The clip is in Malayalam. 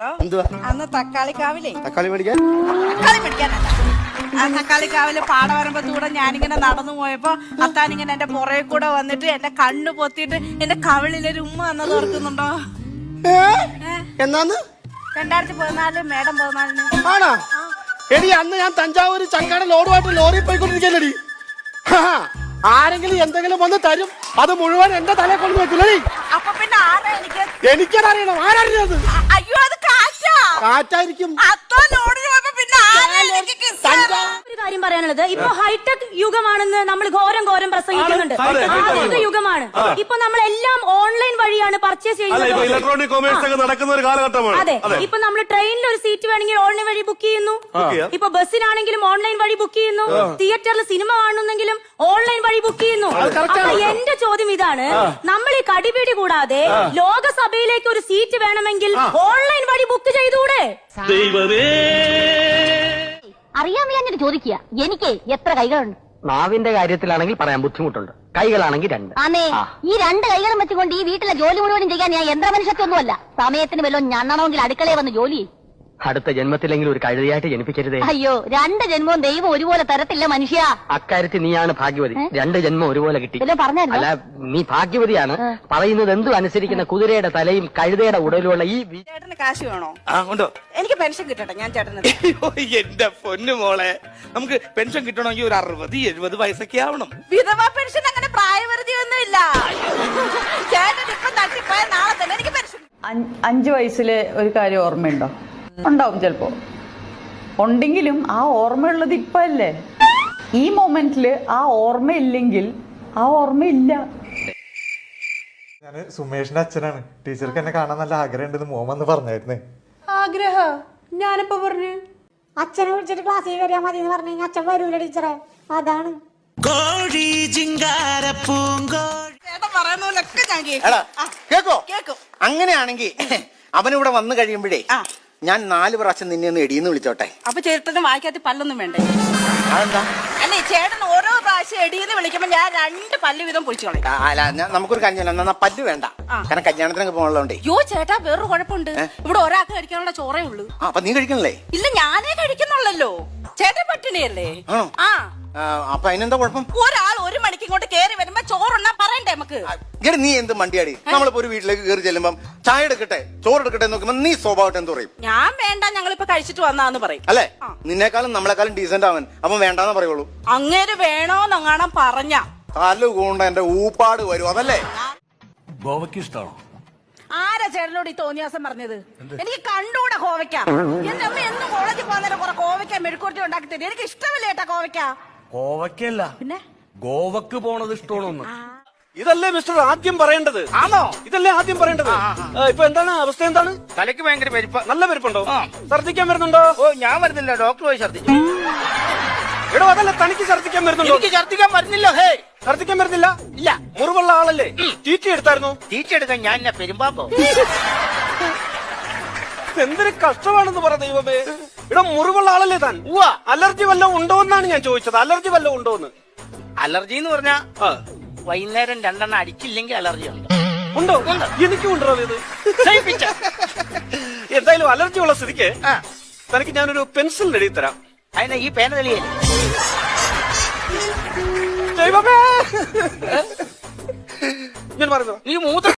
എന്തുവാ? അന്ന് തക്കാളിക്കാവിലേ തക്കാളി മേടിക്കാൻ? തക്കാളി പിടിക്കാനല്ല ആ തക്കാളിക്കാവിൽ പാടവരമ്പത്തൂടെ ഞാനിങ്ങനെ നടന്നു പോയപ്പോ അത്താനിങ്ങനെ എന്റെ പുറകെ കൂടെ വന്നിട്ട് എന്റെ കണ്ണു പൊത്തിട്ട് എന്റെ കവിളിലൊരു ഉമ്മ എന്നത് ഓർക്കുന്നുണ്ടോ? ഏ? എന്നാന്ന്? രണ്ടായിരത്തി പതിനാല് മേഡം പതിനാലിന് ആണോ? എടി അന്ന് ഞാൻ തഞ്ചാവൂർ ചങ്ങാട് ലോഡുമായിട്ട് ലോറി പോയിക്കൊണ്ടിരിക്കല്ലടി ആരെങ്കിലും എന്തെങ്കിലും വന്ന് തരും. അത് മുഴുവൻ എന്റെ തലയെ കൊണ്ട് വെക്കില്ലടി അപ്പൊ പിന്നെ ആരാ എനിക്ക്? എനിക്കതറിയണം. ആരറിയത് കാറ്റായിരിക്കും. അത്തോ ലോഡിന് പോയപ്പോ പിന്നെ ആരാ എനിക്ക് kiss തരാ? ഒരു കാര്യം പറയാനുള്ളത്. ഇപ്പൊ ഹൈടെക് യുഗമാണെന്ന് നമ്മൾ ഘോരം ഘോരം പ്രസംഗിക്കുന്നുണ്ട്. ആധുനിക യുഗമാണ്. ഇപ്പൊ നമ്മൾ എല്ലാം ഓൺലൈൻ വഴിയാണ് പർച്ചേസ് അല്ല ഇപ്പൊ ചെയ്യുന്നത്. ഇലക്ട്രോണിക് കൊമേഴ്സ് ഒക്കെ നടക്കുന്ന ഒരു കാലഘട്ടമാണ്. അതെ. ഇപ്പൊ നമ്മൾ ട്രെയിനിൽ ഒരു സീറ്റ് വേണമെങ്കിൽ ഓൺലൈൻ വഴി ബുക്ക് ചെയ്യുന്നു. ചെയ്യാം. ഇപ്പൊ ബസ്സിനാണെങ്കിലും ഓൺലൈൻ വഴി ബുക്ക് ചെയ്യുന്നു. തിയേറ്ററിൽ സിനിമ കാണുന്നെങ്കിലും ഓൺലൈൻ വഴി ബുക്ക് ചെയ്യുന്നു. അപ്പൊ എന്റെ ചോദ്യം ഇതാണ്. നമ്മൾ ഈ കടിപിടി കൂടാതെ ലോകസഭയിലേക്ക് ഒരു സീറ്റ് വേണമെങ്കിൽ ഓൺലൈൻ ചെയ്തുകൂടെ അറിയാൻ വയ്യാഞ്ഞിട്ട് ചോദിക്കുക. എനിക്ക് എത്ര കൈകളുണ്ട്? നാവിന്റെ കാര്യത്തിലാണെങ്കിൽ പറയാൻ ബുദ്ധിമുട്ടുണ്ട്. കൈകളാണെങ്കിൽ രണ്ട്. ആന്നേ ഈ രണ്ട് കൈകളും വെച്ചുകൊണ്ട് ഈ വീട്ടിലെ ജോലി മുഴുവനും ചെയ്യാൻ ഞാൻ യന്ത്രമനുഷ്യത്വമൊന്നുമല്ല. സമയത്തിന് വല്ലതും ഞണ്ണണമെങ്കിൽ അടുക്കളയിൽ വന്ന് ജോലി ചെയ്യ്. അടുത്ത ജന്മത്തിലെങ്കിലും ഒരു കഴുതിയായിട്ട് ജനിപ്പിക്കരുതേ. അയ്യോ രണ്ട് ജന്മവും ദൈവം ഒരുപോലെ തരത്തില്ല മനുഷ്യ. അക്കാര്യത്തിൽ നീയാണ് ഭാഗ്യവതി. രണ്ട് ജന്മം ഒരുപോലെ കിട്ടി? അല്ല നീ ഭാഗ്യവതിയാണ്. പറയുന്നത് എന്തും അനുസരിക്കുന്ന കുതിരയുടെ തലയും കഴുതയുടെ ഉടലുമുള്ള ഈ ചേട്ടന് കാശ് വേണോ? ആ ഉണ്ടോ? എനിക്ക് പെൻഷൻ കിട്ടട്ടെ ഞാൻ ചേട്ടന് അയ്യോ, എന്റെ പൊന്നു മോളെ. നമുക്ക് പെൻഷൻ കിട്ടണമെങ്കിൽ ഒരു അറുപത് എഴുപത് വയസ്സൊക്കെ ആവണം. വിധവ പെൻഷൻ അങ്ങനെ പ്രായപരിധി ഒന്നുമില്ല. ചേട്ടൻ ഇപ്പൊ തട്ടിപ്പോയ നാളെ തന്നെ എനിക്ക് പെൻഷൻ. അഞ്ച് വയസ്സിലെ ഒരു കാര്യം ഓർമ്മയുണ്ടോ? ഉണ്ടാവും ചിലപ്പോ. ഉണ്ടെങ്കിലും ആ ഓർമ്മയുള്ളത് ഇപ്പൊ അല്ലേ ഈ മൊമെന്റിൽ ആ ഓർമ്മയില്ലെങ്കിൽ ആ ഓർമ്മയില്ല. ഞാൻ സുമേഷിന്റെ അച്ഛനാണ്. ടീച്ചർക്ക് എന്നെ കാണാൻ നല്ല ആഗ്രഹമുണ്ടെന്ന് മോൻ മോമെന്ന് പറഞ്ഞായിരുന്നേ. ആഗ്രഹ? ഞാനിപ്പോ പറഞ്ഞു? അച്ഛനെ വിളിച്ചിട്ട് ക്ലാസ്സിൽ വരാൻ മതി എന്ന് പറഞ്ഞു അച്ഛൻ വരൂല ടീച്ചറെ. അതാണ്. പോലൊക്കെ ഞാൻ കേൾക്കും. കേക്കോ. അങ്ങനെയാണെങ്കിൽ അവനിവിടെ വന്നു കഴിയുമ്പോഴേ ആ. ഞാൻ നാല് പ്രാവശ്യം നിന്നെ ഒന്ന് എടിയെന്ന് വിളിച്ചോട്ടെ. അപ്പൊ ചേട്ടനും വായിക്കാത്ത പല്ലൊന്നും വേണ്ടേ? അതെന്താ? അല്ലേ ചേട്ടൻ ഓരോ പ്രാവശ്യം എടിയെന്ന് വിളിക്കുമ്പോ ഞാൻ രണ്ട് പല്ല് വീതം പൊളിച്ചു കളയും ആ, അല്ല ഞാൻ- നമുക്കൊരു കാര്യം ചെയ്യാം. എന്നാ പല്ല് വേണ്ട. കാരണം കല്യാണത്തിനൊക്കെ പോകണല്ലോണ്ടേ യോ ചേട്ടാ വേറൊരു കുഴപ്പമുണ്ട്. ഇവിടെ ഒരാൾക്ക് കഴിക്കാനുള്ള ചോറേ ഉള്ളൂ. ആ അപ്പൊ നീ കഴിക്കണല്ലേ? ഇല്ല ഞാനേ കഴിക്കുന്നുള്ളല്ലോ. ചേട്ടൻ പട്ടിണിയല്ലേ? ആണോ? ആ, അപ്പൊ അതിനെന്താ കുഴപ്പം? ഒരാൾ ഒരു മണിക്ക് ഇങ്ങോട്ട് കേറി വരുമ്പോ ചോറുണ്ണാ പറയണ്ടേ നമുക്ക്? ഇങ്ങനെ നീ എന്ത് മണ്ടിയാടി? നമ്മളിപ്പോ ഒരു വീട്ടിലേക്ക് കയറി ചെല്ലുമ്പം ചായ എടുക്കട്ടെ ചോറ് എടുക്കട്ടെ എന്ന് നോക്കുമ്പോ നീ സ്വഭാവമായിട്ട് എന്ത് പറയും? ഞാൻ വേണ്ട ഞങ്ങളിപ്പോ കഴിച്ചിട്ട് വന്നാന്ന് പറയും. അല്ലേ? നിന്നെക്കാളും നമ്മളെക്കാളും ഡീസന്റ് അവൻ. അപ്പൊ വേണ്ടെന്ന് പറയുള്ളൂ. അങ്ങേര് വേണോന്നങ്ങാണം പറഞ്ഞ. തല കൂണ്ട എന്റെ ഊപ്പാട് വരും അതല്ലേ? ഗോവയ്ക്ക് ഇഷ്ടമാണോ ആരാ ചേട്ടനോട് ഈ തോന്നിയാസം പറഞ്ഞത്? എനിക്ക് കണ്ടൂടെ കോവയ്ക്ക എന്റെ അമ്മ എന്നും കോളേജിൽ പോകുന്നേരം കുറെ കോവയ്ക്ക മെഴുക്കുരുത്തി ഉണ്ടാക്കി തരും. എനിക്ക് ഇഷ്ടമില്ല ഏട്ടാ കോവയ്ക്ക ഗോവയ്ക്കല്ല. പിന്നെ? ഗോവക്ക് പോണത് ഇഷ്ടമാണോന്ന്. ഇതല്ലേ മിസ്റ്റർ ആദ്യം പറയേണ്ടത്? ആണോ? ഇതല്ലേ ആദ്യം പറയേണ്ടത്? ഇപ്പൊ എന്താണ് അവസ്ഥ എന്താണ്? തലയ്ക്ക് ഭയങ്കര പരിപ്പ. നല്ല പെരുപ്പുണ്ടോ? ഛർദിക്കാൻ വരുന്നുണ്ടോ? ഓ ഞാൻ വരുന്നില്ല. ഡോക്ടർ പോയി ഛർദിച്ചു എടോ അതല്ല തനിക്ക് ഛർദിക്കാൻ വരുന്നുണ്ടോ? എനിക്ക് ഛർദിക്കാൻ വരുന്നില്ല ഹേ. ഛർദിക്കാൻ വരുന്നില്ല? ഇല്ല. മുറിവുള്ള ആളല്ലേ? ടീറ്റി എടുത്തായിരുന്നു? ടീച്ചെടുക്കാൻ ഞാൻ എന്നെ പെരുമ്പാമ്പോ എന്തൊരു കഷ്ടമാണെന്ന് പറ ദൈവമേ. ഇവിടെ മുറിവുള്ള ആളല്ലേ താൻ? അലർജി വല്ലതും ഉണ്ടോ എന്നാണ് ഞാൻ ചോദിച്ചത്. അലർജി വല്ലതും ഉണ്ടോ എന്ന്? അലർജി എന്ന് പറഞ്ഞാ. വൈകുന്നേരം രണ്ടെണ്ണം അടിച്ചില്ലെങ്കിൽ അലർജി ഉണ്ട്. ഉണ്ടോ? എനിക്കും ഉണ്ടോ ഇത്. എന്തായാലും അലർജി ഉള്ള സ്ഥിതിക്ക് തനിക്ക് ഞാനൊരു പെൻസിൽ എഴുതി തരാം. അതിനെ ഈ പേന തെളിയേ ദൈവമേ! ഞാൻ പറഞ്ഞു ഈ മൂത്ര